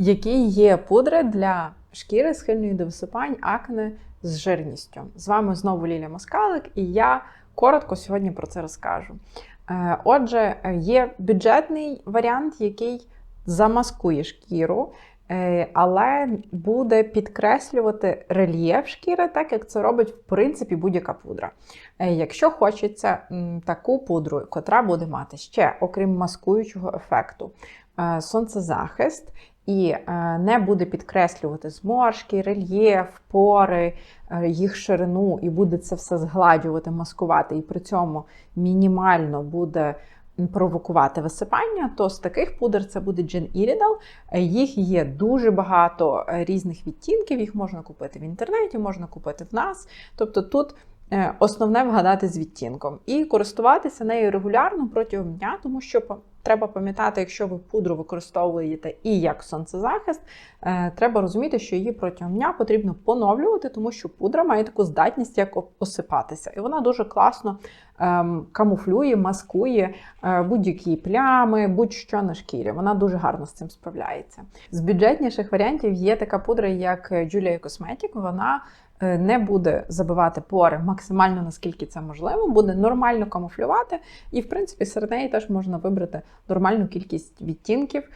Які є пудри для шкіри схильної до висипань, акне з жирністю? З вами знову Лілія Москалик, і я коротко сьогодні про це розкажу. Е, Отже, є бюджетний варіант, який замаскує шкіру, е, але буде підкреслювати рельєф шкіри, так як це робить в принципі будь-яка пудра. Е, Якщо хочеться таку пудру, котра буде мати ще, окрім маскуючого ефекту, е, сонцезахист і е, не буде підкреслювати зморшки, рельєф, пори, е, їх ширину, і буде це все згладжувати, маскувати, і при цьому мінімально буде провокувати висипання, то з таких пудр це буде Gen Iridal. Е, Їх є дуже багато е, різних відтінків, їх можна купити в інтернеті, можна купити в нас. Тобто тут основне вгадати з відтінком і користуватися нею регулярно протягом дня, тому що треба пам'ятати, якщо ви пудру використовуєте і як сонцезахист, е, треба розуміти, що її протягом дня потрібно поновлювати, тому що пудра має таку здатність як осипатися. І вона дуже класно ем, камуфлює, маскує е, будь-які плями, будь-що на шкірі. Вона дуже гарно з цим справляється. З бюджетніших варіантів є така пудра, як Julia Cosmetic. Вона е, не буде забивати пори максимально наскільки це можливо, буде нормально камуфлювати, і в принципі серед неї теж можна вибрати нормальну кількість відтінків, е,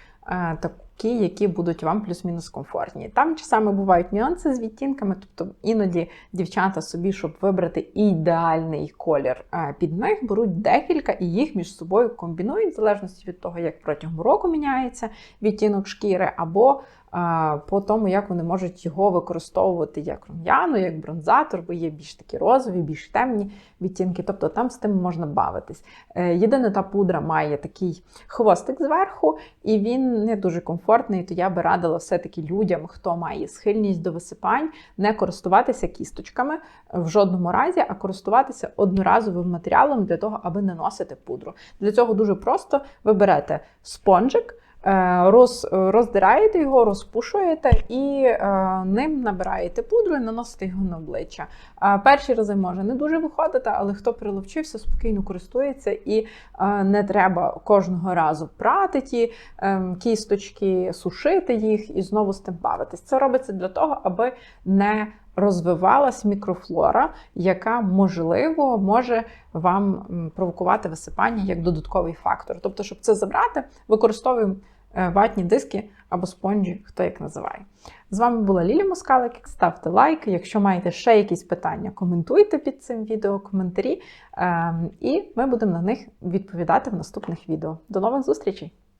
такі, які будуть вам плюс-мінус комфортні. Там часами бувають нюанси з відтінками, тобто іноді дівчата собі, щоб вибрати ідеальний колір е, під них, беруть декілька і їх між собою комбінують, в залежності від того, як протягом року міняється відтінок шкіри, або е, по тому, як вони можуть його використовувати як рум'яну, як бронзатор, бо є більш такі розові, більш темні відтінки. Тобто там з тим можна бавитись. Е, Єдине, та пудра має такий хвостик зверху, і він не дуже комфортний. То я би радила все-таки людям, хто має схильність до висипань, не користуватися кісточками в жодному разі, а користуватися одноразовим матеріалом для того, аби не носити пудру. Для цього дуже просто ви берете спонжик. Е, Роз, роздираєте його, розпушуєте і е, ним набираєте пудру і наносите його на обличчя. Е, перші рази може не дуже виходити, але хто приловчився, спокійно користується і е, не треба кожного разу прати ті е, кісточки, сушити їх і знову з тим бавитись. Це робиться для того, аби не розвивалась мікрофлора, яка можливо може вам провокувати висипання як додатковий фактор. Тобто, щоб це забрати, використовуємо е, ватні диски або спонжі, хто як називає. З вами була Лілія Москалик. Ставте лайк. Якщо маєте ще якісь питання, коментуйте під цим відео коментарі, ем, і ми будемо на них відповідати в наступних відео. До нових зустрічей!